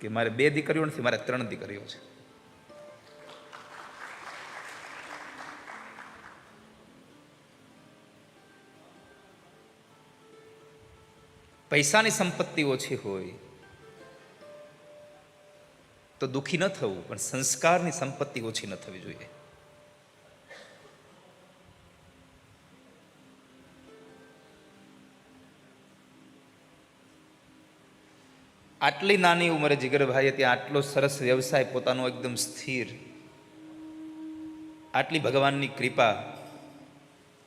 કે મારે બે દીકરીઓ નથી, મારે ત્રણ દીકરીઓ છે. પૈસાની સંપત્તિ ઓછી હોય તો દુઃખી ન થવું, પણ સંસ્કારની સંપત્તિ ઓછી ન થવી જોઈએ. આટલી નાની ઉંમરે જીગરભાઈએ ત્યાં આટલો સરસ વ્યવસાય પોતાનો એકદમ સ્થિર, આટલી ભગવાનની કૃપા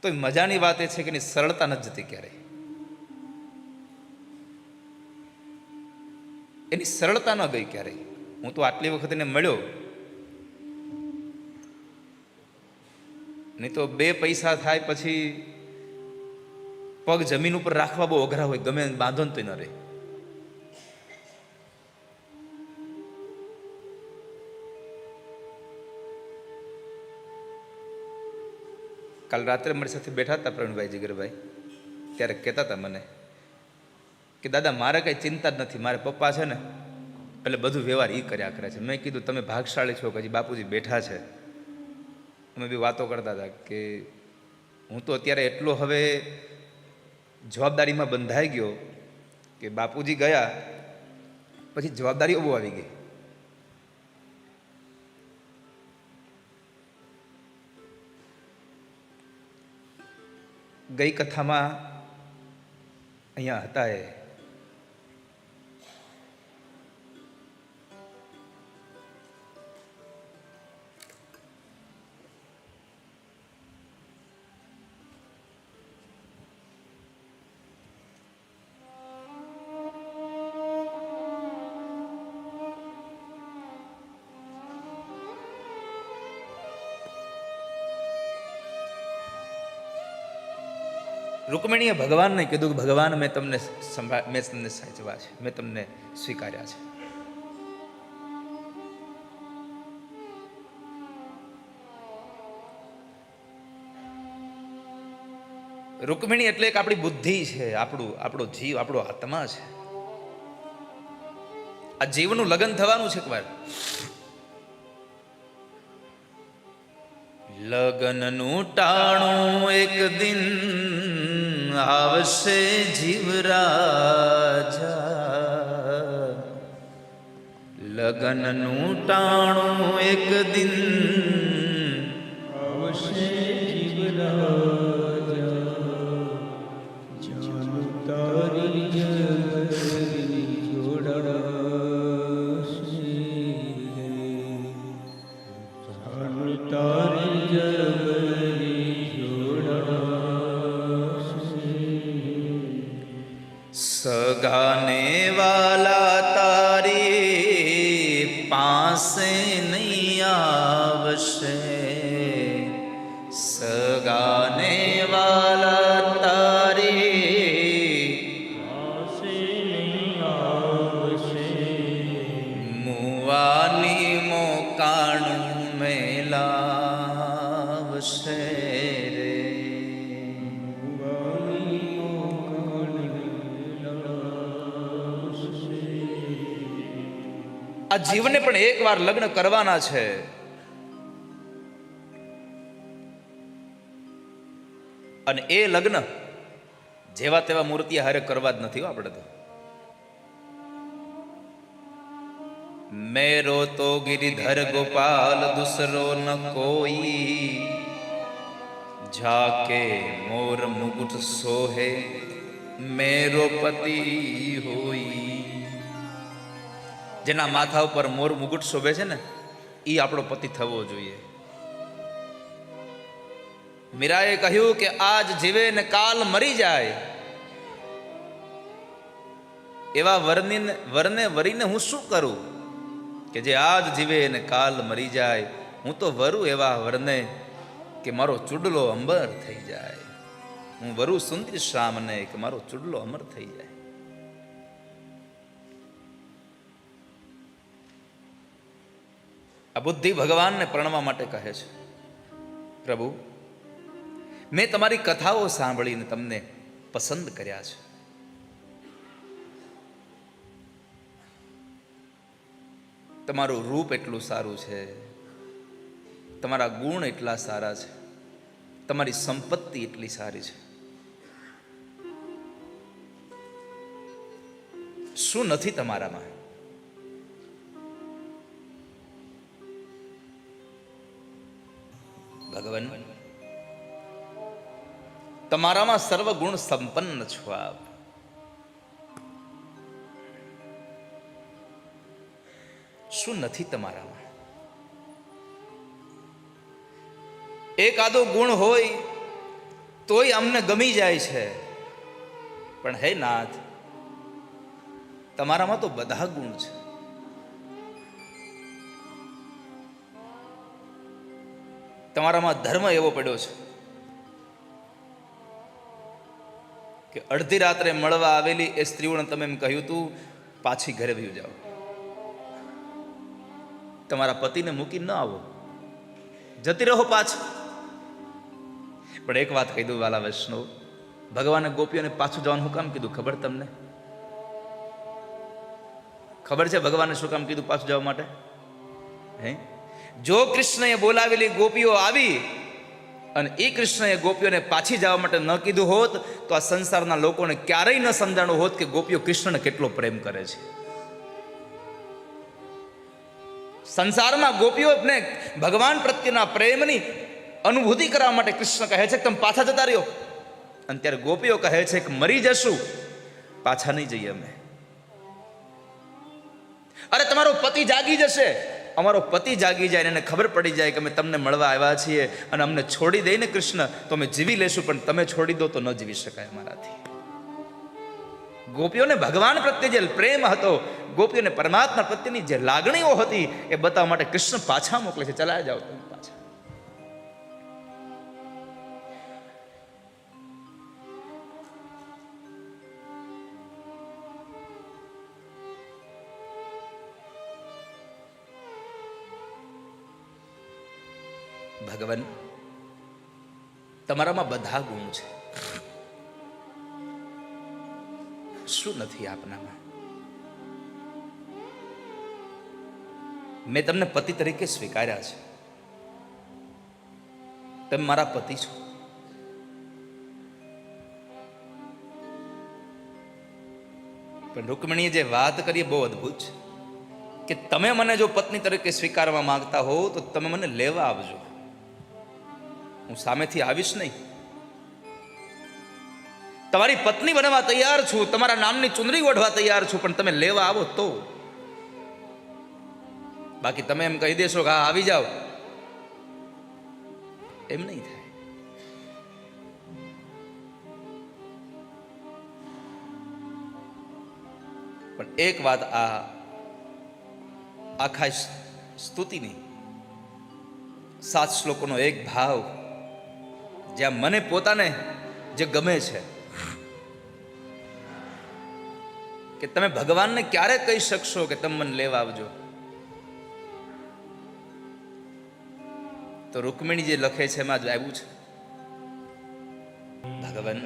તો એ મજાની વાત એ છે કે એની સરળતા નથી જતી ક્યારેય. એની સરળતા ન ગઈ ક્યારેય. હું તો આટલી વખત એને મળ્યો. નહીં તો બે પૈસા થાય પછી પગ જમીન ઉપર રાખવા બહુ અઘરા હોય, ગમે બાંધો ને તો ન રહે. કાલ રાત્રે મારી સાથે બેઠા હતા પ્રવીણભાઈ જીગરભાઈ. ત્યારે કહેતા હતા મને કે, દાદા, મારે કંઈ ચિંતા જ નથી. મારે પપ્પા છે ને, એટલે બધું વ્યવહાર એ કર્યા કરે છે. મેં કીધું, તમે ભાગશાળી છો કે હજી બાપુજી બેઠા છે? અમે બી વાતો કરતા હતા કે, હું તો અત્યારે એટલો હવે જવાબદારીમાં બંધાઈ ગયો કે બાપુજી ગયા, પછી જવાબદારી બહુ આવી ગઈ. ગઈ કથામાં અહીંયા હતા એ. રૂકમિણીએ ભગવાનને કીધું કે, ભગવાન, મેં તમને મેં તમને સાચવા છે. મેં તમને સ્વીકાર્યા છે. રૂકમિણી એટલે એક આપણી બુદ્ધિ છે, આપણું, આપણો જીવ, આપણો આત્મા છે. આ જીવનું લગ્ન થવાનું છે એકવાર. લગનનું ટાણું એક દિન આવશે જીવરાજા. લગનનું ટાણું એક દિન આવશે જીવરાજા. તારી જીવને પણ એકવાર લગ્ન કરવાના છે. અને એ લગ્ન જેવા તેવા મૂર્તિ હારે કરવા જ નથી આપણે તો. મેરો તો ગિરિધર ગોપાલ દુસરો ન કોઈ. જાકે મોર મુકુટ સોહે, મેરો પતિ હોઈ જેના માથા ઉપર મોર મુગુટ શોભે છે ને એ આપણો પતિ થવો જોઈએ. મીરાએ કહ્યું કે આજ જીવે ને કાલ મરી જાય. એવા વરની વરને વરીને હું શું કરું? કે જે આજ જીવે ને કાલ મરી જાય, હું તો વરું એવા વરને કે મારો ચૂડલો અંબર થઈ જાય. હું વરું સુંદર શ્યામને કે મારો ચૂડલો અમર થઈ જાય. આ બુદ્ધિ ભગવાનને પ્રણવા માટે કહે છે. પ્રભુ, મેં તમારી કથાઓ સાંભળીને તમને પસંદ કર્યા છે. તમારું રૂપ એટલું સારું છે. તમારા ગુણ એટલા સારા છે. તમારી સંપત્તિ એટલી સારી છે. શું નથી તમારામાં? ભગવાન. તમારામાં સર્વ ગુણ સંપન્ન છો આપ. શું નથી તમારામાં? એકાદો ગુણ હોય તોય અમને ગમી જાય છે. પણ હે નાથ, તમારામાં તો બધા ગુણ છે. તમારામાં ધર્મ એવો પડ્યો છે કે અડધી રાત્રે મળવા આવેલી એ સ્ત્રીઓને તમે એમ કહ્યું તું, પાછી ઘરે વયું જાઓ. તમારા પતિને મૂકી ન આવો. જતી રહો પાછા. પણ એક વાત કહી દઉં વાલા વૈષ્ણવ, ભગવાને ગોપીઓને પાછું જવાનું શું કામ કીધું? ખબર તમને? ખબર છે ભગવાને શું કામ કીધું પાછું જવા માટે? હે? જો કૃષ્ણએ બોલાવેલી ગોપીઓ આવી અને એ કૃષ્ણએ ગોપીઓને પાછી જવા માટે ન કીધું હોત, તો આ સંસારના લોકોને ક્યારેય ન સમજાણું હોત કે ગોપીઓ કૃષ્ણને કેટલો પ્રેમ કરે છે. સંસારમાં ગોપીઓને ભગવાન પ્રત્યેના પ્રેમની અનુભૂતિ કરવા માટે કૃષ્ણ કહે છે કે તમે પાછા જતા રહ્યો. અને ત્યારે ગોપીઓ કહે છે કે મરી જશું, પાછા નહીં જઈએ અમે. અરે તમારો પતિ જાગી જશે. અમારો પતિ જાગી જાય અને એને ખબર પડી જાય કે અમે તમને મળવા આવ્યા છીએ અને અમને છોડી દઈને કૃષ્ણ, તો અમે જીવી લેશું, પણ તમે છોડી દો તો ન જીવી શકાય અમારાથી. ગોપીઓને ભગવાન પ્રત્યે જે પ્રેમ હતો, ગોપીઓને પરમાત્મા પ્રત્યેની જે લાગણીઓ હતી, એ બતાવવા માટે કૃષ્ણ પાછા મોકલે છે. ચલા જાઓ ભગવાન, તમારામાં બધા ગુણ છે. શું નથી આપનામાં? મેં તમને પતિ તરીકે સ્વીકાર્યા છે. તમે મારા પતિ છો. પણ રૂકમણીએ જે વાત કરી બહુ અદ્ભુત છે કે તમે મને જો પત્ની તરીકે સ્વીકારવા માંગતા હો તો તમે મને લેવા આવજો. હું સામેથી આવીશ નહીં. તમારી પત્ની બનવા તૈયાર છું, તમારા નામની ચુંદડી ઓઢવા તૈયાર છું, પણ તમે લેવા આવો તો. બાકી તમે એમ કહી દેશો કે હા, આવી જાઓ. એમ નહીં થાય. પણ એક વાત આ આખા સ્તુતિની, સાત શ્લોકોનો એક ભાવ જ્યાં મને પોતાને જે ગમે છે. કે તમે ભગવાનને ક્યારે કહી શકશો કે તમે મને લેવા આવજો? તો રૂકમિણી જે લખે છે એમાં જ આવ્યું છે. ભગવાન,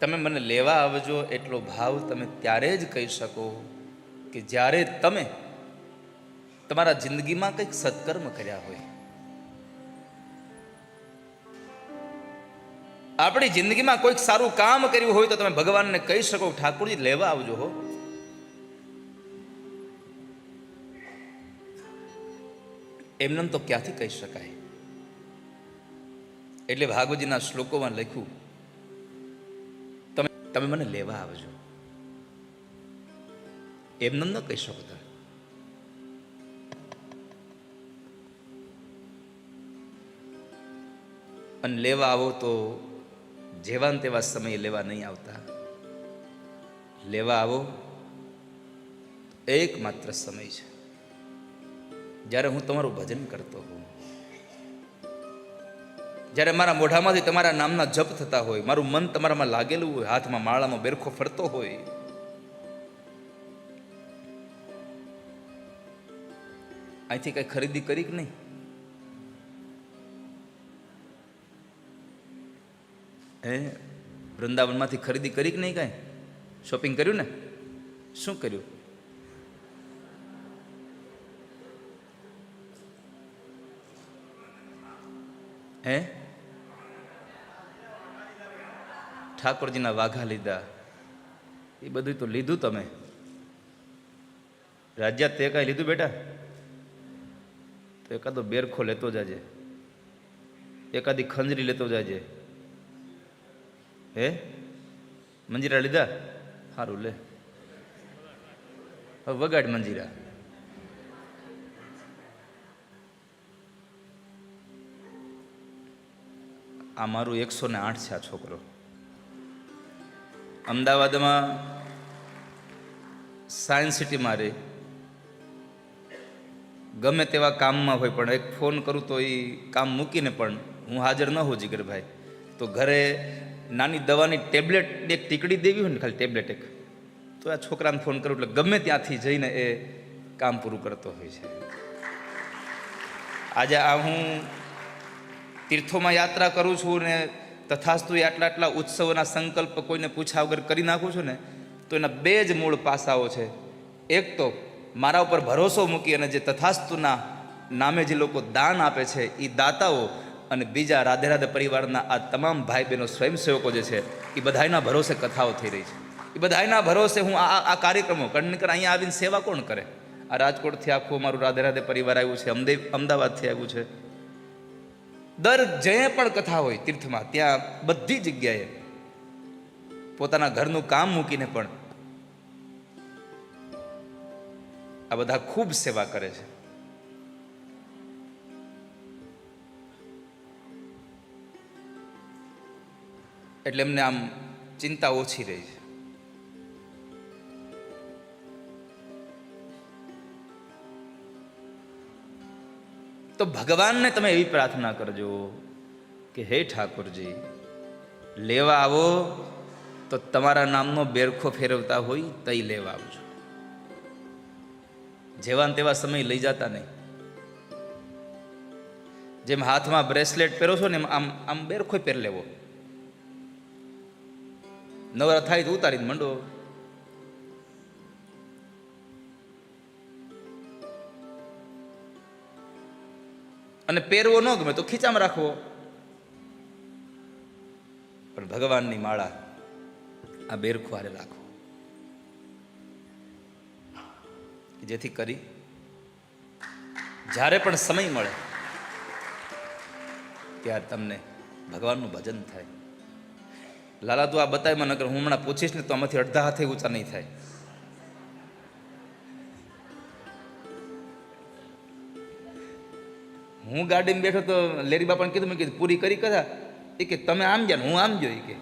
તમે મને લેવા આવજો એટલો ભાવ તમે ત્યારે જ કહી શકો કે જ્યારે તમે તમારા જિંદગીમાં કંઈક સત્કર્મ કર્યા હોય. આપણી જિંદગીમાં કોઈક સારું કામ કર્યું હોય તો તમે ભગવાનને કહી શકો, ઠાકોરજી, લેવા આવજો હો. એમને તો ક્યાંથી કહી શકાય? એટલે ભાગવતજીના શ્લોકોમાં લખ્યું, તમે તમે મને લેવા આવજો. એમને ન કહી શકો તમે અને લેવા આવો તો જેવા ને તેવા સમયે લેવા નહીં આવતા. લેવા આવો. એકમાત્ર સમય છે. જ્યારે હું તમારું ભજન કરતો હોઉં. જ્યારે મારા મોઢામાંથી તમારા નામના જપ થતા હોય, મારું મન તમારામાં લાગેલું હોય, હાથમાં માળામાં બેરખો ફરતો હોય. અહીંથી કઈ ખરીદી કરી કે નહીં? હે, વૃંદાવનમાંથી ખરીદી કરી કે નહીં કાંઈ? શોપિંગ કર્યું ને? શું કર્યું? હે? ઠાકોરજીના વાઘા લીધા. એ બધું તો લીધું તમે. રાજ્યા તે કાંઈ લીધું બેટા? તો એકાદો બેરખો લેતો જાજે. એકાદી ખંજરી લેતો જાજે. હે મંજીરા લીધા સારું લે હવે વગાડ મંજીરા આ મારું એકસો ને આઠ છે આ છોકરો અમદાવાદમાં સાયન્સ સિટીમાં રહે ગમે તેવા કામમાં હોય પણ એક ફોન કરું તો એ કામ મૂકીને પણ હું હાજર ન હોઉં જીગરભાઈ તો ઘરે નાની દવાની ટેબ્લેટ એક ટીકડી દેવી હોય ને ખાલી ટેબ્લેટ એક. તો આ છોકરાને ફોન કરું એટલે ગમે ત્યાંથી જઈને એ કામ પૂરું કરતો હોય છે. આજે આ હું તીર્થોમાં યાત્રા કરું છું ને તથાસ્તુ આટલા આટલા ઉત્સવોના સંકલ્પ કોઈને પૂછા વગર કરી નાખું છું ને, તો એના બે જ મૂળ પાસાઓ છે. એક તો મારા ઉપર ભરોસો મૂકી અને જે તથાસ્તુના નામે જે લોકો દાન આપે છે એ દાતાઓ અને બીજા રાધે રાધે પરિવારના આ તમામ ભાઈ બહેનો સ્વયંસેવકો જે છે, એ બધાયના ભરોસે કથાઓ થઈ રહી છે. એ બધાયના ભરોસે હું આ આ કાર્યક્રમો કણનકર અહીંયા આવીને સેવા કોણ કરે? આ રાજકોટથી આખું અમારું રાધે રાધે પરિવાર આવ્યું છે, અમદે, અમદાવાદથી આવ્યું છે. દર જે પણ કથા હોય તીર્થમાં, ત્યાં બધી જગ્યાએ પોતાના ઘરનું કામ મૂકીને પણ આ બધા ખૂબ સેવા કરે છે. એટલે એમને આમ ચિંતા ઓછી રહી છે. તો ભગવાનને તમે એવી પ્રાર્થના કરજો કે હે ઠાકોરજી, લેવા આવો, તો તમારા નામનો બેરખો ફેરવતા હોય તઈ લેવા આવજો. જેવા તેવા સમય લઈ જતા નહીં. જેમ હાથમાં બ્રેસલેટ પહેરો છો ને આમ આમ બેરખો પહેર લેવો. નવરા થાય તો ઉતારીને મંડો. અને પહેરવો ન ગમે તો ખીચામાં રાખવો. પણ ભગવાનની માળા આ બેરખુઆરે રાખવો જેથી કરી જ્યારે પણ સમય મળે, ત્યારે તમને ભગવાનનું ભજન થાય. લાલા તું આ બતાવ્યું નગર હું હમણાં પૂછીશ ને તો આમાંથી અડધા હાથે ઊંચા નહીં થાય. હું ગાડીમાં બેઠો તો લેરી બાપાને કીધું, મેં કીધું, પૂરી કરી કદા એ કે, તમે આમ ગયા હું આમ જોઈ કે.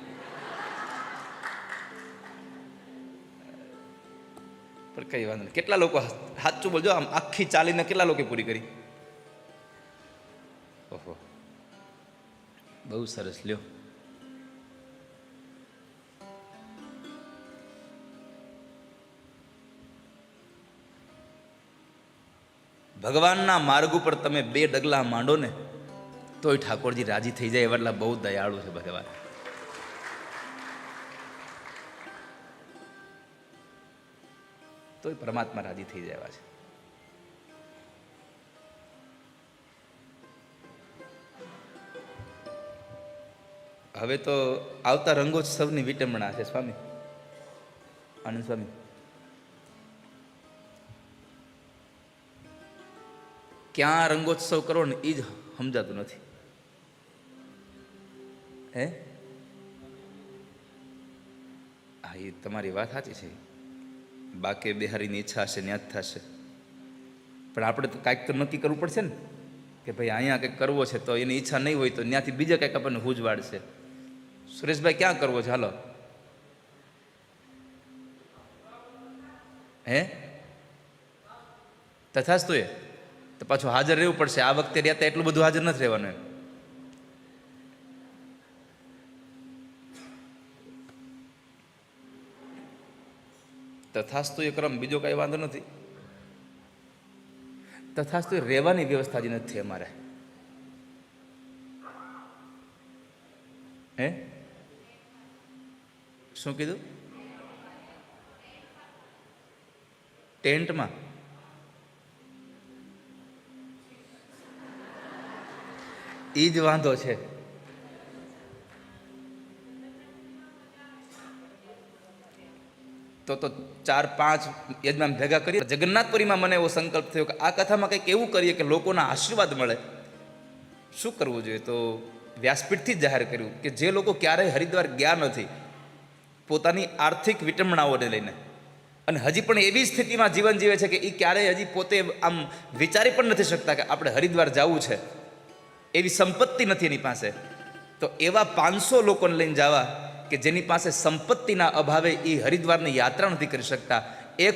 પણ કઈ વાંધો નહીં. કેટલા લોકો સાચું બોલજો, આમ આખી ચાલીને કેટલા લોકો પૂરી કરી? ઓહો. બહુ સરસ, લ્યો. ભગવાનના માર્ગ ઉપર તમે બે ડગલા માંડો ને, તોય ઠાકોરજી રાજી થઈ જાય એવા બહુ દયાળુ છે ભગવાન. તોય પરમાત્મા રાજી થઈ જાય એવા છે. હવે તો આવતા રંગોત્સવની વિટંબણા છે, સ્વામી. આનંદ સ્વામી. ક્યાં રંગોત્સવ કરો ને એ જ સમજાતું નથી. હે? હા એ તમારી વાત સાચી છે. બાકે બિહારીની ઈચ્છા હશે ત્યાં જ થશે. પણ આપણે તો કાંઈક તો નક્કી કરવું પડશે ને, કે ભાઈ અહીંયા કંઈક કરવો છે તો એની ઈચ્છા નહીં હોય તો ત્યાંથી બીજા કંઈક આપણને હુજ વાળશે સુરેશભાઈ ક્યાં કરવો છે? હાલો. હે? તથાસ્તુ એ તો પાછું હાજર રહેવું પડશે. આ વખતે રહેતા એટલું બધું હાજર નથી રહેવાનું એમ. તથાસ્તુ એ ક્રમ, બીજો કાંઈ વાંધો નથી. તથાસ્તુ રહેવાની વ્યવસ્થા જ નથી અમારે. હે? શું કીધું? ટેન્ટમાં? એ જ વાંધો છે. તો તો ચાર પાંચ યજમાન ભેગા કરી જગન્નાથપુરીમાં મને એવો સંકલ્પ થયો કે આ કથામાં કંઈક એવું કરીએ કે લોકોના આશીર્વાદ મળે. શું કરવું જોઈએ? તો વ્યાસપીઠથી જ જાહેર કર્યું કે જે લોકો ક્યારેય હરિદ્વાર ગયા નથી, પોતાની આર્થિક વિટંબણાઓને લઈને. અને હજી પણ એવી સ્થિતિમાં જીવન જીવે છે કે એ ક્યારેય હજી પોતે આમ વિચારી પણ નથી શકતા કે આપણે હરિદ્વાર જવું છે. એવી સંપત્તિ નથી એની પાસે. તો એવા પાંચસો લોકોને લઈને જવા કે જેની પાસે સંપત્તિના અભાવે એ હરિદ્વારની યાત્રા નથી કરી શકતા. એક